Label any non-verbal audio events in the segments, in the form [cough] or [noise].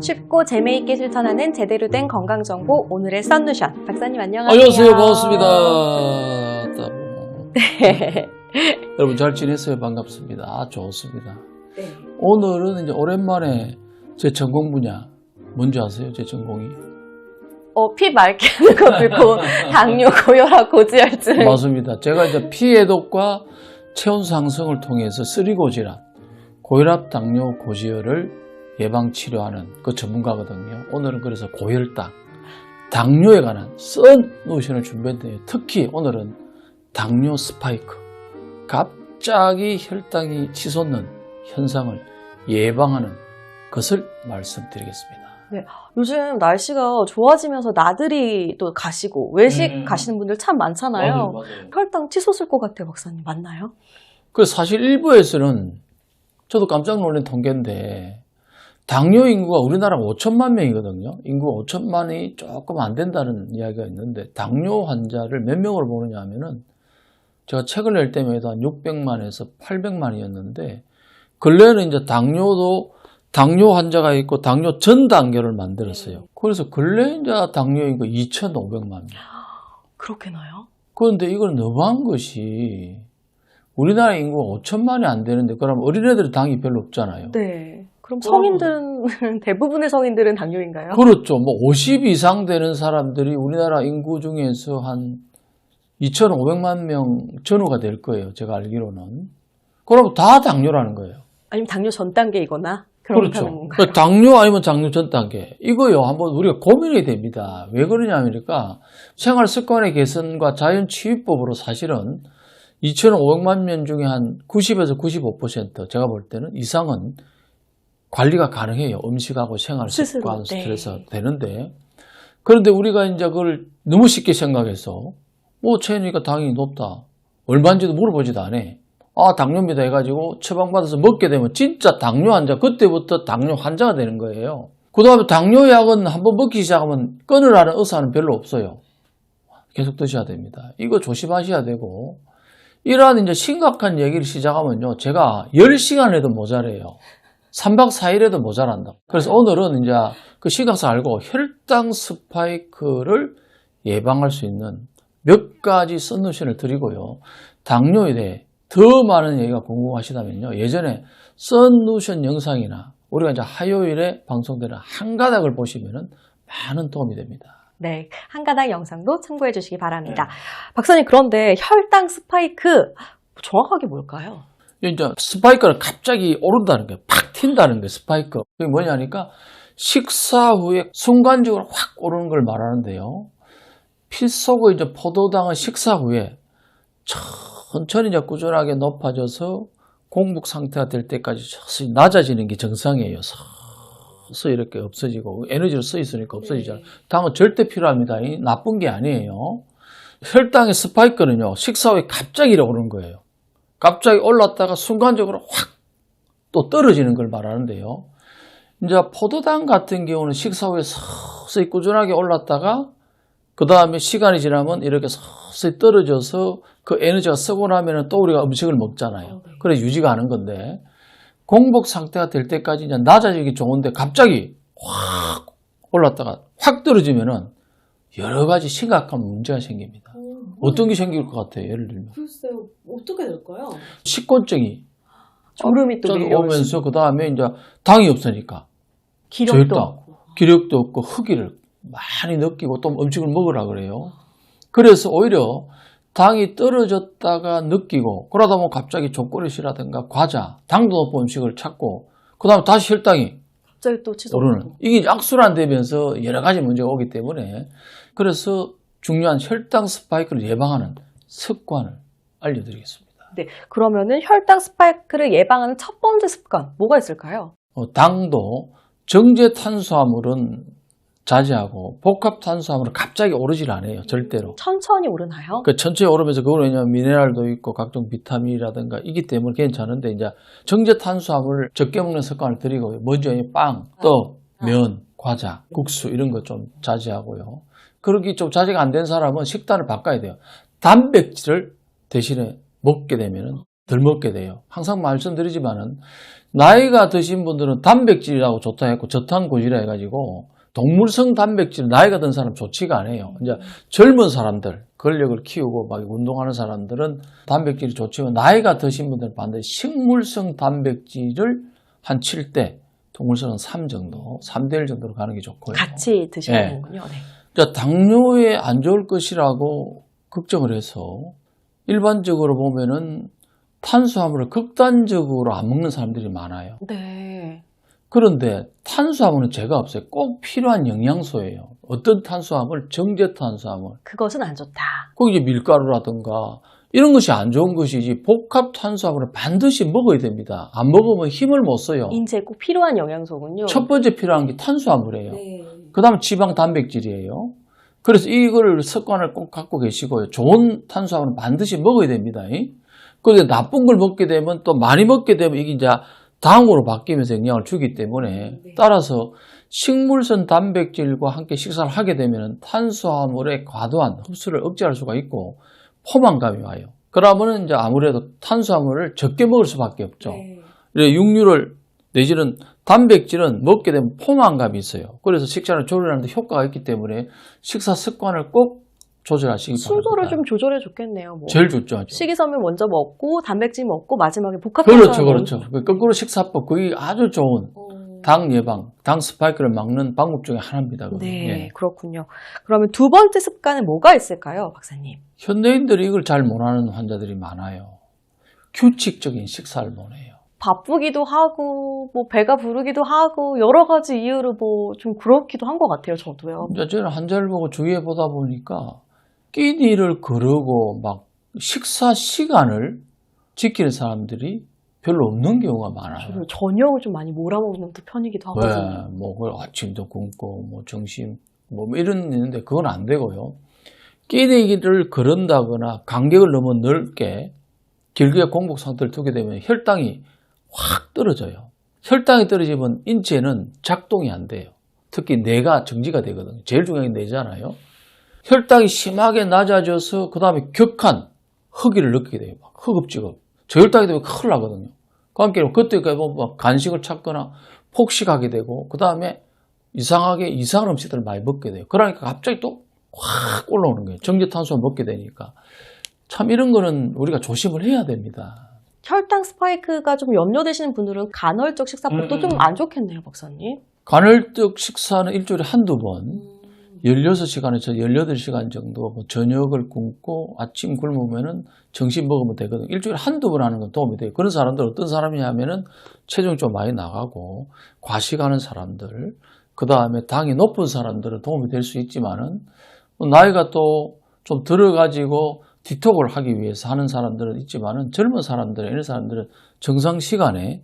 쉽고 재미있게 실천하는 제대로 된 건강 정보 오늘의 썬누션 박사님 안녕하세요. 안녕하세요. 반갑습니다. 따봉. 네. [laughs] 여러분 잘 지냈어요? 반갑습니다. 아, 좋습니다. 네. 오늘은 이제 오랜만에 제 전공 분야 뭔지 아세요? 제 전공이? 어, 피 맑게 하는 거 말고 [laughs] 당뇨, 고혈압, 고지혈증. 맞습니다. 제가 이제 피 해독과 체온 상승을 통해서 쓰리고 질환, 고혈압, 당뇨, 고지혈을 예방 치료하는 그 전문가거든요. 오늘은 그래서 고혈당, 당뇨에 관한 썬 노션을 준비했는데요. 특히 오늘은 당뇨 스파이크, 갑자기 혈당이 치솟는 현상을 예방하는 것을 말씀드리겠습니다. 요즘 날씨가 좋아지면서 나들이 또 가시고 외식 음. 가시는 분들 참 많잖아요. 맞아요. 혈당 치솟을 것 같아요, 박사님. 맞나요? 그 사실 일부에서는 저도 깜짝 놀란 통계인데 당뇨 인구가 우리나라가 5천만 명이거든요. 인구 5천만이 조금 안 된다는 이야기가 있는데 당뇨 환자를 몇 명으로 보느냐 하면은 제가 책을 낼 때마다 한 600만에서 800만이었는데 근래에는 이제 당뇨도 당뇨 환자가 있고 당뇨 전 단계를 만들었어요. 그래서 근래 이제 당뇨 인구 2,500만 명. 그렇게 나요? 그런데 이걸 너무한 것이 우리나라 인구가 5천만이 안 되는데 그럼 어린애들은 당이 별로 없잖아요. 네. 그럼 성인들은 [laughs] 대부분의 성인들은 당뇨인가요? 그렇죠. 뭐 50 이상 되는 사람들이 우리나라 인구 중에서 한 2,500만 명 전후가 될 거예요. 제가 알기로는. 그럼 다 당뇨라는 거예요. 아니면 당뇨 전 단계이거나 그렇죠. 건가요? 그 당뇨 아니면 당뇨 전 단계. 이거요. 한번 우리가 고민이 됩니다. 왜 그러냐니까 생활 습관의 개선과 자연 치유법으로 사실은 2,500만 명 중에 한 90에서 95% 제가 볼 때는 이상은 관리가 가능해요. 음식하고 생활 습관, 네. 스트레스 되는데 그런데 우리가 이제 그걸 너무 쉽게 생각해서 뭐 체니까 당이 높다. 얼마인지도 물어보지도 않아. 아, 당뇨입니다 해가지고 처방받아서 먹게 되면 진짜 당뇨 환자, 그때부터 당뇨 환자가 되는 거예요. 그 다음에 당뇨약은 한번 먹기 시작하면 끊으라는 의사는 별로 없어요. 계속 드셔야 됩니다. 이거 조심하셔야 되고, 이러한 이제 심각한 얘기를 시작하면요. 제가 10시간 해도 모자래요. 3박 4일 해도 모자란다. 그래서 오늘은 이제 그 심각성 알고 혈당 스파이크를 예방할 수 있는 몇 가지 썬누션을 드리고요. 당뇨에 대해 더 많은 얘기가 궁금하시다면요. 예전에 썬누션 영상이나 우리가 이제 화요일에 방송되는 한 가닥을 보시면은 많은 도움이 됩니다. 네, 한 가닥 영상도 참고해 주시기 바랍니다. 박사님, 그런데 혈당 스파이크 정확하게 뭘까요? 이제 스파이크는 갑자기 오른다는 거예요. 팍 튄다는 거예요. 스파이크. 그게 뭐냐니까 식사 후에 순간적으로 확 오르는 걸 말하는데요. 피 속의 이제 포도당은 식사 후에 천천히 이제 꾸준하게 높아져서 공복 상태가 될 때까지 서서히 낮아지는 게 정상이에요. 서서히 이렇게 없어지고 에너지로 써 있으니까 없어지잖아요. 당은 절대 필요합니다. 이 나쁜 게 아니에요. 혈당의 스파이크는요. 식사 후에 갑자기 오르는 거예요. 갑자기 올랐다가 순간적으로 확 또 떨어지는 걸 말하는데요. 이제 포도당 같은 경우는 식사 후에 서서히 꾸준하게 올랐다가 그 다음에 시간이 지나면 이렇게 서서히 떨어져서 그 에너지가 쓰고 나면 또 우리가 음식을 먹잖아요. 그래 유지가 하는 건데 공복 상태가 될 때까지 이제 낮아지기 좋은데 갑자기 확 올랐다가 확 떨어지면은 여러 가지 심각한 문제가 생깁니다. 어떤 게 생길 것 같아요? 예를 들면 글쎄요, 어떻게 될까요? 식곤증이 졸음이 또쫙 밀려오시고 오면서 그 다음에 이제 당이 없으니까 기력도. 없고. 기력도 없고 허기를 많이 느끼고 또 음식을 먹으라 그래요. 그래서 오히려 당이 떨어졌다가 느끼고 그러다 보면 갑자기 초콜릿이라든가 과자, 당도 높은 음식을 찾고 그 다음에 다시 혈당이 갑자기 또 치솟고. 오르는 이게 이제 악순환 되면서 여러 가지 문제가 오기 때문에 그래서 중요한 혈당 스파이크를 예방하는 습관을 알려드리겠습니다. 네, 그러면은 혈당 스파이크를 예방하는 첫 번째 습관 뭐가 있을까요? 어, 당도 정제 탄수화물은 자제하고 복합 탄수화물은 갑자기 오르질 않아요. 절대로. 천천히 오르나요? 그 천천히 오르면서 그건 왜냐면 미네랄도 있고 각종 비타민이라든가 이기 때문에 괜찮은데 이제 정제 탄수화물 적게 먹는 습관을 들이고 먼저 이 빵, 떡, 면, 과자, 국수 이런 거 좀 자제하고요. 그러기 좀 자제가 안 된 사람은 식단을 바꿔야 돼요. 단백질을 대신에 먹게 되면은 덜 먹게 돼요. 항상 말씀드리지만은 나이가 드신 분들은 단백질이라고 좋다 했고 저탄고지라 해가지고 동물성 단백질 나이가 든 사람 좋지가 않아요. 이제 젊은 사람들 근력을 키우고 막 운동하는 사람들은 단백질이 좋지만 나이가 드신 분들은 반드시 식물성 단백질을 한 7대 동물성은 3 정도, 3대 1 정도로 가는 게 좋고요. 같이 드시는 네. 거군요. 네. 자, 당뇨에 안 좋을 것이라고 걱정을 해서 일반적으로 보면은 탄수화물을 극단적으로 안 먹는 사람들이 많아요. 네. 그런데 탄수화물은 죄가 없어요. 꼭 필요한 영양소예요. 어떤 탄수화물? 정제 탄수화물. 그것은 안 좋다. 그 이제 밀가루라든가 이런 것이 안 좋은 것이지 복합 탄수화물을 반드시 먹어야 됩니다. 안 먹으면 힘을 못 써요. 인체에 꼭 필요한 영양소군요. 첫 번째 필요한 게 탄수화물이에요. 네. 그 다음 지방 단백질이에요. 그래서 이거를 습관을 꼭 갖고 계시고요. 좋은 탄수화물은 반드시 먹어야 됩니다. 그런데 나쁜 걸 먹게 되면 또 많이 먹게 되면 이게 이제 당으로 바뀌면서 영향을 주기 때문에 네. 따라서 식물성 단백질과 함께 식사를 하게 되면 탄수화물의 과도한 흡수를 억제할 수가 있고 포만감이 와요. 그러면은 이제 아무래도 탄수화물을 적게 먹을 수밖에 없죠. 네. 육류를 내지는 단백질은 먹게 되면 포만감이 있어요. 그래서 식사를 조절하는 데 효과가 있기 때문에 식사 습관을 꼭 조절하시기 순서를 바랍니다. 좀 조절해 줬겠네요. 뭐. 제일 좋죠. 아주. 식이섬유 먼저 먹고 단백질 먹고 마지막에 복합 그렇죠. 그렇죠. 그 거꾸로 식사법 그게 아주 좋은 어, 당 예방, 당 스파이크를 막는 방법 중에 하나입니다. 그거. 네, 예. 그렇군요. 그러면 두 번째 습관은 뭐가 있을까요, 박사님? 현대인들이 이걸 잘 못하는 환자들이 많아요. 규칙적인 식사를 못해요. 바쁘기도 하고, 뭐 배가 부르기도 하고, 여러 가지 이유로 뭐 좀 그렇기도 한 것 같아요, 저도요. 이제 저는 환자를 보고 주위에 보다 보니까 끼니를 거르고 막 식사 시간을 지키는 사람들이 별로 없는 경우가 많아요. 저녁을 좀 많이 몰아먹는 편이기도 왜? 하거든요. 뭐, 그걸 아침도 굶고, 뭐, 점심, 뭐, 이런, 있는데, 그건 안 되고요. 끼니를 거른다거나 간격을 너무 넓게 길게 공복 상태를 두게 되면 혈당이 확 떨어져요. 혈당이 떨어지면 인체는 작동이 안 돼요. 특히 뇌가 정지가 되거든요. 제일 중요한 게 뇌잖아요. 혈당이 심하게 낮아져서 그 다음에 격한 허기를 느끼게 돼요. 막 허겁지겁. 저혈당이 되면 큰일 나거든요. 그 함께 그때 뭐 간식을 찾거나 폭식하게 되고 그 다음에 이상하게 이상한 음식들을 많이 먹게 돼요. 그러니까 갑자기 또 확 올라오는 거예요. 정제탄수화 먹게 되니까. 참 이런 거는 우리가 조심을 해야 됩니다. 혈당 스파이크가 좀 염려되시는 분들은 간헐적 식사법도 음, 좀 음. 안 좋겠네요, 박사님. 간헐적 식사는 일주일에 한두 번, 음, 16시간에서 18시간 정도 뭐 저녁을 굶고 아침 굶으면은 점심 먹으면 되거든요. 일주일에 한두 번 하는 건 도움이 돼요. 그런 사람들 어떤 사람이냐면은 체중이 좀 많이 나가고 과식하는 사람들, 그 다음에 당이 높은 사람들은 도움이 될 수 있지만은 뭐 나이가 또 좀 들어가지고 디톡을 하기 위해서 하는 사람들은 있지만은 젊은 사람들, 이런 사람들은 정상 시간에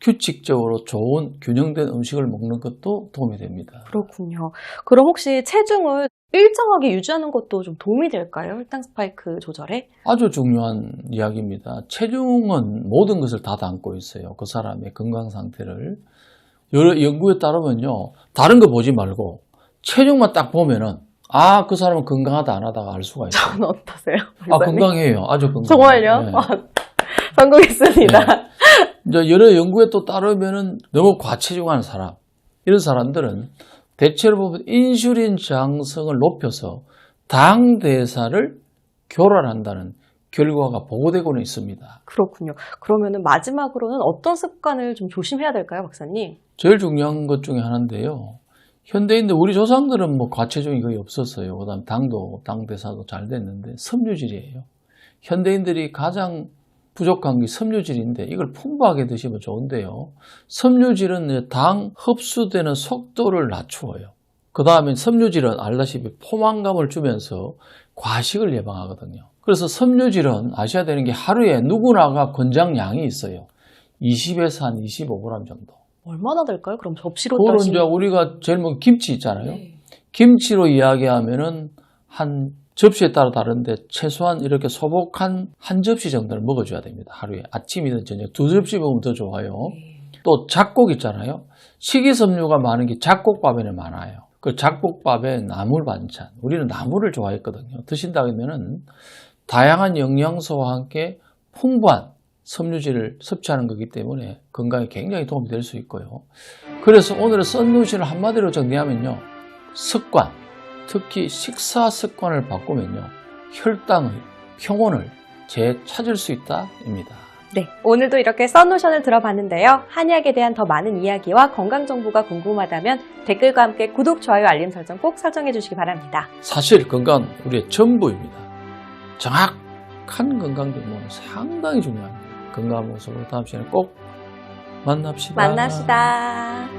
규칙적으로 좋은 균형된 음식을 먹는 것도 도움이 됩니다. 그렇군요. 그럼 혹시 체중을 일정하게 유지하는 것도 좀 도움이 될까요? 혈당 스파이크 조절에? 아주 중요한 이야기입니다. 체중은 모든 것을 다 담고 있어요. 그 사람의 건강 상태를. 여러 연구에 따르면요. 다른 거 보지 말고 체중만 딱 보면은 아, 그 사람은 건강하다 안 하다가 알 수가 있어요. 저는 어떠세요? 아, 박사님? 건강해요. 아주 건강해요. 정말요? 네. 아, 성공했습니다. 이제 여러 연구에 또 따르면은 너무 과체중한 사람, 이런 사람들은 대체로 보면 인슐린 저항성을 높여서 당 대사를 교란한다는 결과가 보고되고는 있습니다. 그렇군요. 그러면은 마지막으로는 어떤 습관을 좀 조심해야 될까요, 박사님? 제일 중요한 것 중에 하나인데요. 현대인들 우리 조상들은 뭐 과체중이 거의 없었어요. 그다음 당도 당 대사도 잘 됐는데 섬유질이에요. 현대인들이 가장 부족한 게 섬유질인데 이걸 풍부하게 드시면 좋은데요. 섬유질은 당 흡수되는 속도를 낮추어요. 그 다음에 섬유질은 알다시피 포만감을 주면서 과식을 예방하거든요. 그래서 섬유질은 아셔야 되는 게 하루에 누구나가 권장량이 있어요. 20에서 한 25g 정도. 얼마나 될까요? 그럼 접시로 그거는 따지면 이제 우리가 제일 먼저 김치 있잖아요. 네. 김치로 이야기하면은 한 접시에 따라 다른데 최소한 이렇게 소복한 한 접시 정도를 먹어줘야 됩니다. 하루에 아침이든 저녁 두 접시 먹으면 더 좋아요. 네. 또 잡곡 있잖아요. 식이섬유가 많은 게 잡곡밥에는 많아요. 그 잡곡밥에 나물 반찬. 우리는 나물을 좋아했거든요. 드신다 그러면은 다양한 영양소와 함께 풍부한 섬유질을 섭취하는 거기 때문에 건강에 굉장히 도움이 될 수 있고요. 그래서 오늘의 썬루시를 한마디로 정리하면요. 습관, 특히 식사 습관을 바꾸면요. 혈당의 평온을 재찾을 수 있다입니다. 네, 오늘도 이렇게 썬노션을 들어봤는데요. 한의학에 대한 더 많은 이야기와 건강 정보가 궁금하다면 댓글과 함께 구독, 좋아요, 알림 설정 꼭 설정해 주시기 바랍니다. 사실 건강은 우리의 전부입니다. 정확한 건강 정보는 상당히 중요합니다. 건강한 모습으로 다음 시간에 꼭 만납시다. 만납시다.